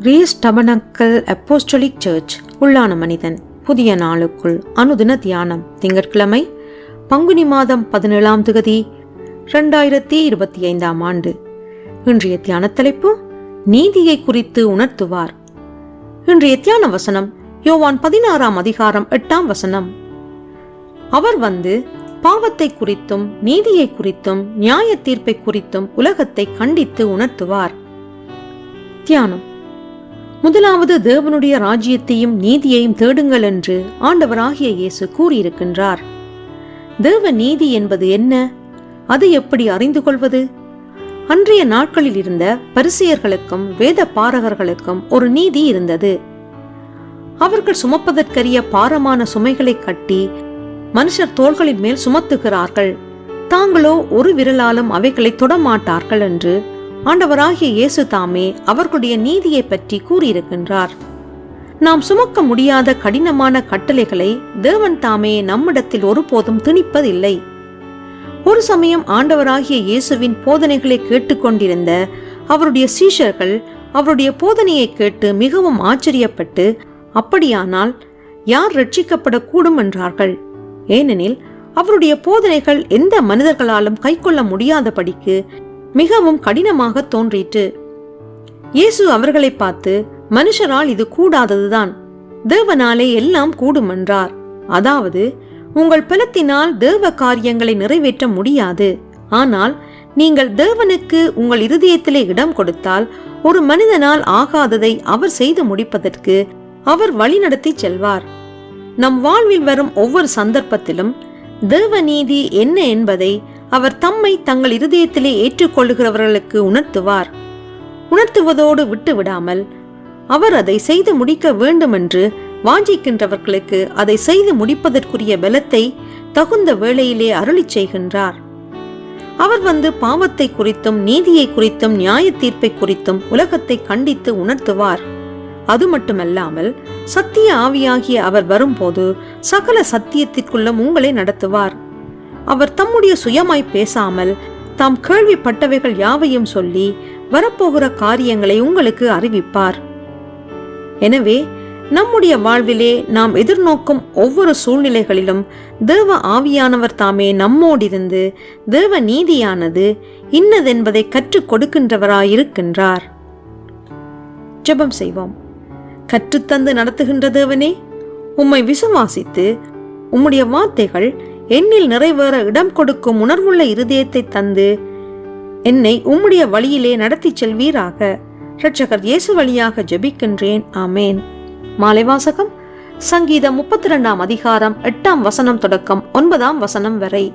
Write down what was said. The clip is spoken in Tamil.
ரீஸ் டபனக்கல் அப்போஸ்டலிக் சர்ச் உள்ளான மனிதன் புதிய நாளுக்குள் அனுதின தியானம் திங்கட்கிழமை பங்குனி மாதம் பதினேழாம் திகதி ரெண்டாயிரத்தி இருபத்தி ஐந்தாம் ஆண்டு. இன்றைய தியான தலைப்பு நீதியை குறித்து உணர்த்துவார். இன்றைய தியான வசனம் யோவான் பதினாறாம் அதிகாரம் எட்டாம் வசனம். அவர் வந்து பாவத்தை குறித்தும் நீதியை குறித்தும் நியாய தீர்ப்பை குறித்தும் உலகத்தை கண்டித்து உணர்த்துவார். தியானம். முதலாவது தேவனுடைய ராஜ்யத்தையும் நீதியையும் தேடுங்கள் என்று ஆண்டவராகிய இயேசு கூறியிருக்கின்றார். தேவ நீதி என்பது என்ன? அது எப்படி அறிந்து கொள்வது? அன்றைய நாட்களில் இருந்த பரிசெயர்களுக்கும் வேத பாரகர்களுக்கும் ஒரு நீதி இருந்தது. அவர்கள் சுமப்பதற்கரிய பாரமான சுமைகளை கட்டி மனுஷர் தோள்களின் மேல் சுமத்துகிறார்கள். தாங்களோ ஒரு விரலாலும் அவைகளை தொடமாட்டார்கள் என்று ஆண்டவராகிய இயேசு தாமே அவர்களுடைய நீதியை பற்றி கூறியிருக்கின்றார். நாம் சுமக்க முடியாத கடினமான கட்டளைகளை தேவன் தாமே நம்மிடத்தில் ஒருபோதும் திணிப்பதில்லை. ஒரு சமயம் ஆண்டவராகிய இயேசுவின் போதனைகளை கேட்டுக்கொண்டிருந்த அவருடைய சீஷர்கள் அவருடைய போதனையை கேட்டு மிகவும் ஆச்சரியப்பட்டு அப்படியானால் யார் ரட்சிக்கப்படக்கூடும் என்றார்கள். ஏனெனில் அவருடைய போதனைகள் எந்த மனிதர்களாலும் கைக்கொள்ள முடியாதபடிக்கு மிகவும் கடினமாக தோன்றிற்று. இயேசு அவர்களை பார்த்து மனுஷரால் இது கூடாததுதான். தேவனாலே எல்லாம் கூடும் என்றார். அதாவது உங்கள் பலத்தினால் தேவ காரியங்களை நிறைவேற்ற முடியாது. ஆனால் நீங்கள் தேவனுக்கு உங்கள் இருதயத்திலே இடம் கொடுத்தால் ஒரு மனிதனால் ஆகாததை அவர் செய்து முடிப்பதற்கு அவர் வழிநடத்தி செல்வார். நம் வாழ்வில் வரும் ஒவ்வொரு சந்தர்ப்பத்திலும் தேவநீதி என்ன என்பதை அவர் தம்மை தங்கள் இருதயத்திலே ஏற்றுக்கொள்ளுகிறவர்களுக்கு உணர்த்துவார். உணர்த்துவதோடு விட்டு விடாமல் அவர் அதை செய்து முடிக்க வேண்டுமென்று வாஞ்சிக்கின்றவர்களுக்கு அதை செய்து முடிப்பதற்குரிய பலத்தை தகுந்த வேளையிலே அருளிச் செய்கின்றார். அவர் வந்து பாவத்தை குறித்தும் நீதியை குறித்தும் நியாய தீர்ப்பை குறித்தும் உலகத்தை கண்டித்து உணர்த்துவார். அது மட்டுமல்லாமல் சத்திய ஆவியாகிய அவர் வரும்போது சகல சத்தியத்திற்குள்ளும் உங்களை நடத்துவார். அவர் தம்முடைய சுயமாய் பேசாமல் தாம் கேள்விப்பட்டவைகள் யாவையும் சொல்லி வரப்போகிற காரியங்களை உங்களுக்கு அறிவிப்பார். எனவே நம்முடைய வாழ்விலே நாம் எதிர்நோக்கும் ஒவ்வொரு சூழ்நிலைகளிலும் தேவ ஆவியானவர் தாமே நம்மோடிருந்து தேவ நீதியானது இன்னதென்பதை கற்றுக் கொடுக்கின்றவராயிருக்கின்றார். ஜெபம் செய்வோம். கற்றுத்தந்து நடத்துகின்ற தேவனே உம்மை விசுவாசித்து உம்முடைய வார்த்தைகள் என்னில் நிறைவேற இடம் கொடுக்கும் உணர்வுள்ள இருதயத்தை தந்து என்னை உம்முடைய வழியிலே நடத்திச் செல்வீராக. இரட்சகர் இயேசு வழியாக ஜெபிக்கின்றேன். ஆமேன். மாலை வாசகம். சங்கீதம் முப்பத்தி ரெண்டாம் அதிகாரம் எட்டாம் வசனம் தொடக்கம் ஒன்பதாம் வசனம் வரை.